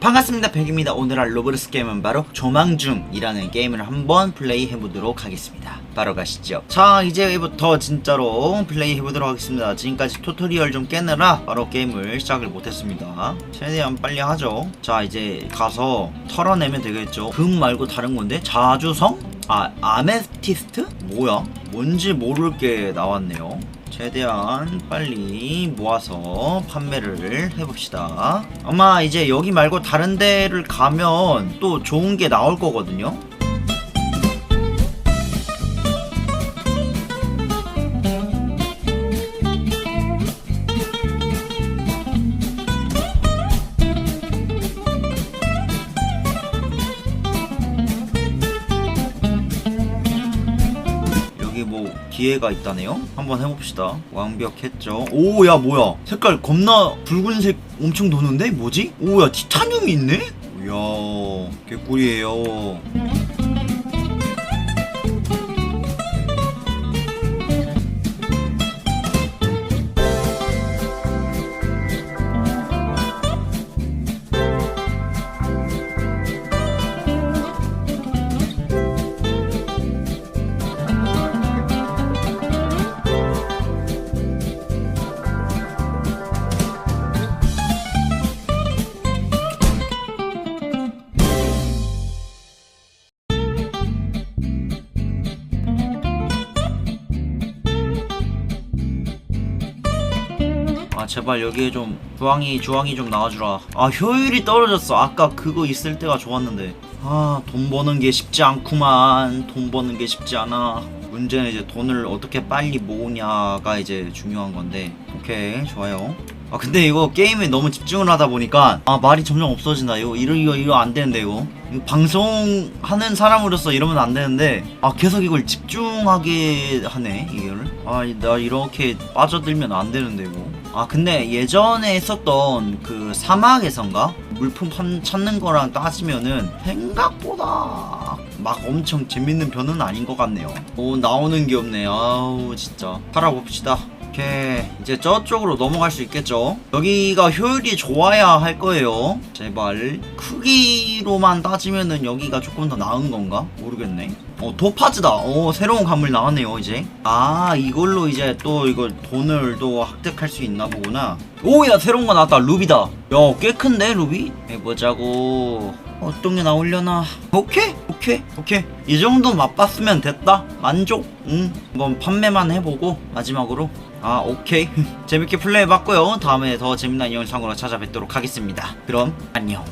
반갑습니다 백입니다. 오늘 할 로브르스 게임은 바로 조망중이라는 게임을 한번 플레이 해보도록 하겠습니다. 바로 가시죠. 자 이제부터 진짜로 플레이 해보도록 하겠습니다. 지금까지 튜토리얼 좀 깨느라 바로 게임을 시작을 못했습니다. 최대한 빨리 하죠. 자 이제 가서 털어내면 되겠죠. 금 말고 다른 건데 자주성? 아 아메티스트? 뭐야? 뭔지 모를 게 나왔네요 최대한 빨리 모아서 판매를 해봅시다. 아마 이제 여기 말고 다른 데를 가면 또 좋은 게 나올 거거든요. 기회가 있다네요? 한번 해봅시다. 완벽했죠. 오, 야, 뭐야. 색깔 겁나 붉은색 엄청 도는데? 뭐지? 오, 야, 티타늄이 있네? 이야, 개꿀이에요. 제발 여기에 좀 주황이 주황이 좀 나와주라. 아 효율이 떨어졌어. 아까 그거 있을 때가 좋았는데. 아 돈 버는 게 쉽지 않구만. 돈 버는 게 쉽지 않아. 문제는 이제 돈을 어떻게 빨리 모으냐가 이제 중요한 건데. 오케이 좋아요. 아 근데 이거 게임에 너무 집중을 하다 보니까 아 말이 점점 없어진다. 이거 이러 이거 이거 안 되는데 이거. 이거 방송하는 사람으로서 이러면 안 되는데 아 계속 이걸 집중하게 하네 이거를. 아 나 이렇게 빠져들면 안 되는데 이거 아 근데 예전에 했었던 그 사막에선가? 물품 판- 찾는 거랑 따지면은 생각보다 막 엄청 재밌는 편은 아닌 것 같네요. 오 나오는 게 없네. 아우 진짜. 팔아봅시다. 오케이. 이제 저쪽으로 넘어갈 수 있겠죠? 여기가 효율이 좋아야 할 거예요. 제발. 크기로만 따지면은 여기가 조금 더 나은 건가? 모르겠네 어 도파즈다. 어 새로운 관물 나왔네요 이제. 아 이걸로 이제 또 이걸 돈을 또 획득할 수 있나 보구나. 오야 새로운 거 나왔다. 루비다. 야 꽤 큰데 루비? 해보자고. 어떤 게 나오려나? 오케이 오케이 오케이. 이 정도 맛봤으면 됐다. 만족. 응. 한번 판매만 해보고 마지막으로. 아 오케이. 재밌게 플레이해봤고요. 다음에 더 재미난 영상으로 찾아뵙도록 하겠습니다. 그럼 안녕